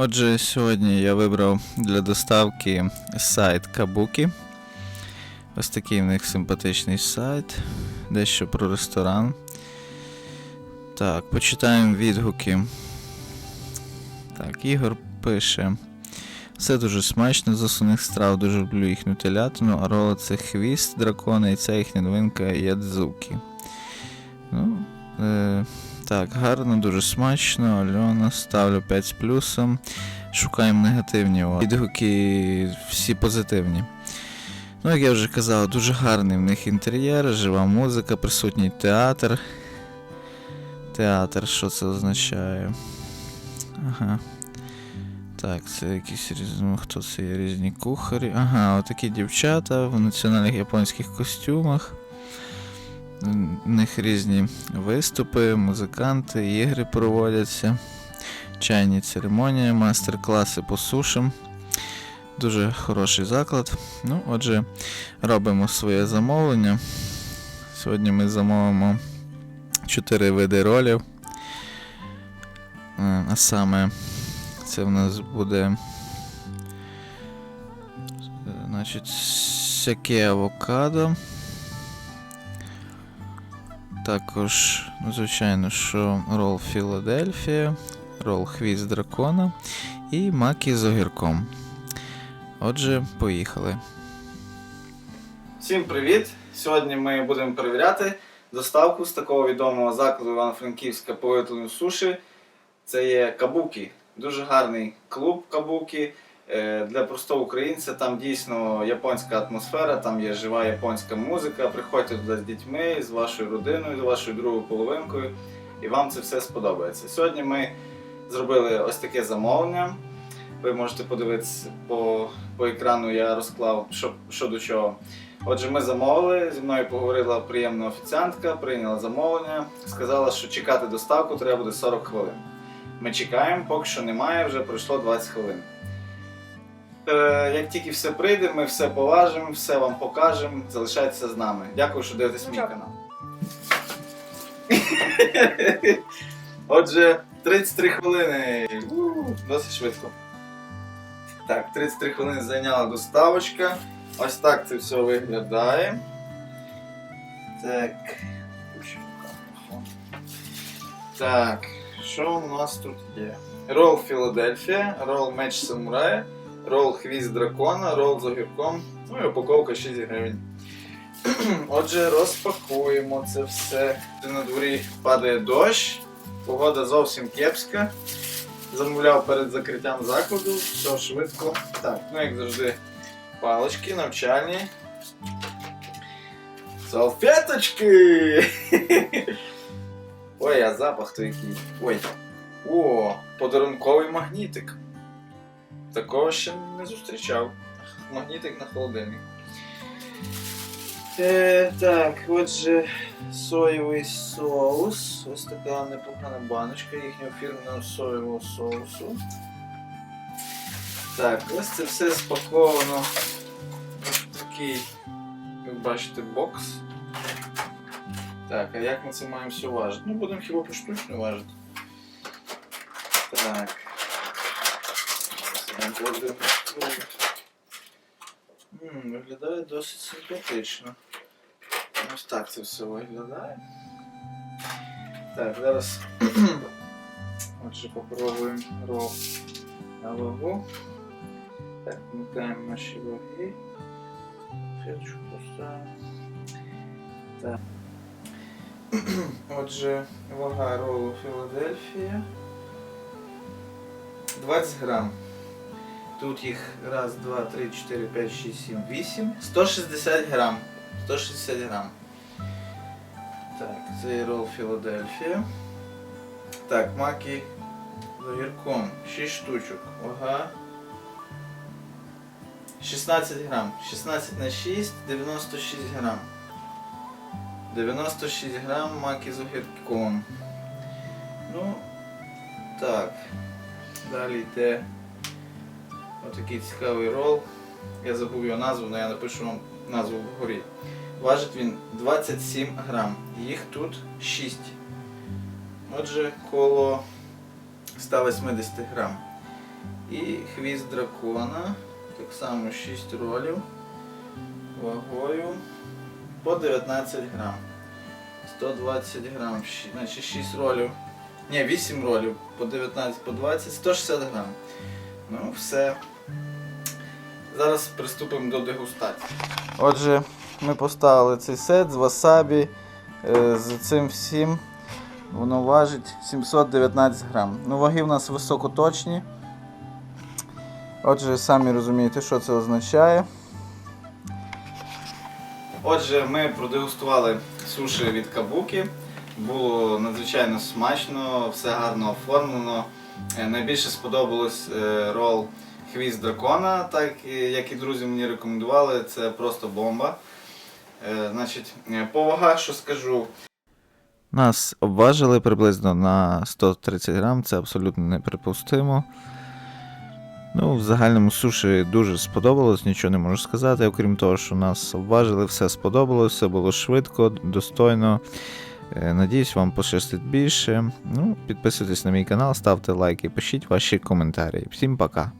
Отже, сьогодні я вибрав для доставки сайт Кабуки. Ось такий в них симпатичний сайт. Дещо про ресторан. Так, почитаємо відгуки. Так, Ігор пише. Все дуже смачно, з основних страв дуже люблю їхню телятину, а рола це хвіст дракона і ця їхня новинка ядзуки. Ну, е, так, гарно, дуже смачно. Альона, ставлю 5 з плюсом. Шукаємо негативні відгуки, всі позитивні. Ну, як я вже казав, дуже гарний в них інтер'єр, жива музика, присутній театр. Театр, що це означає? Ага. Так, це якісь різні. Хто це є різні кухарі? Ага, отакі дівчата в національних японських костюмах. У них різні виступи, музиканти, ігри проводяться, чайні церемонії, майстер-класи по сушам. Дуже хороший заклад. Ну, отже, робимо своє замовлення. Сьогодні ми замовимо 4 види ролів. Е, А саме це в нас буде. Значить, сяке авокадо. Також, ну, звичайно, що рол Філадельфія, рол Хвіст дракона і макі з огірком. Отже, поїхали. Всім привіт! Сьогодні ми будемо перевіряти доставку з такого відомого закладу Івано-Франківська по суші. Це є Кабукі. Дуже гарний клуб Кабукі. Е, Для простого українця там дійсно японська атмосфера, там є жива японська музика. Приходьте туди з дітьми, з вашою родиною, з вашою другою половинкою, і вам це все сподобається. Сьогодні ми зробили ось таке замовлення. Ви можете подивитися по, по екрану, я розклав, що, що до чого. Отже, ми замовили, зі мною поговорила приємна офіціантка, прийняла замовлення, сказала, що чекати доставку треба буде 40 хвилин. Ми чекаємо, поки що немає, вже пройшло 20 хвилин. Е, як тільки все прийде, ми все поважимо, все вам покажемо. Залишайтеся з нами. Дякую, що дивитесь мій канал. Отже, 33 хвилини. Досить швидко. Так, 33 хвилини зайняла доставочка. Ось так це все виглядає. Так. Так, що у нас тут є? Рол Філадельфія, рол меч самурая, рол хвіст дракона, рол з огірком. Ну і упаковка 6 гривень. Отже, розпакуємо це все. На дворі падає дощ, погода зовсім кепська. Замовляв перед закриттям закладу, все швидко. Так, ну як завжди, палички навчальні. Салфеточки! Ой, а запах то який. Ой. О, подарунковий магнітик. Такого ще не зустрічав. Магнітик на холодильник. Е, так, отже, соєвий соус. Ось така непогана баночка їхнього фірменного соєвого соусу. Так, ось це все спаковано в такий, як бачите, бокс. Так, а як ми це маємо все важити? Ну, будемо хіба поштучно важити. Так. Це Виглядає досить симпатично. Ось так це все виглядає. Так, зараз отже попробуємо рол на вагу. Так, вмикаємо наші ваги. Феточку поставимо. Так. Отже, вага ролу Філадельфія. 20 грам. Тут їх раз, два, три, чотири, п'ять, шість, сім, вісім. 160 грам. 160 грам. Так, це є рол Філадельфія. Так, маки з огірком. 6 штучок. Ага. 16 грам. 16 на 6, 96 грам. 96 грам маки з огірком. Ну, так. Далі йде отакий цікавий рол. Я забув його назву, але я напишу вам назву вгорі. Важить він 27 грам. Їх тут 6. Отже, коло 180 грам. І хвіст дракона. Так само 6 ролів. Вагою по 19 грам. 120 грам, значить 6 ролів. Ні, 8 ролів по 19, по 20, 160 грам. Ну, все. Зараз приступимо до дегустації. Отже, ми поставили цей сет з васабі, е, з цим всім. Воно важить 719 грам. Ну, ваги в нас високоточні. Отже, самі розумієте, що це означає. Отже, ми продегустували суші від Кабуки. Було надзвичайно смачно, все гарно оформлено. Е, Найбільше сподобалось е, рол Хвіст дракона, так як і друзі мені рекомендували, це просто бомба. Е, Значить, по вагах, що скажу, Нас обважили приблизно на 130 грам, це абсолютно неприпустимо. Ну, в загальному суші дуже сподобалось, нічого не можу сказати. Окрім того, що нас обважили, все сподобалось, все було швидко, достойно. Е, Надіюсь, вам пощастить більше. Ну, підписуйтесь на мій канал, ставте лайки, пишіть ваші коментарі. Всім пока!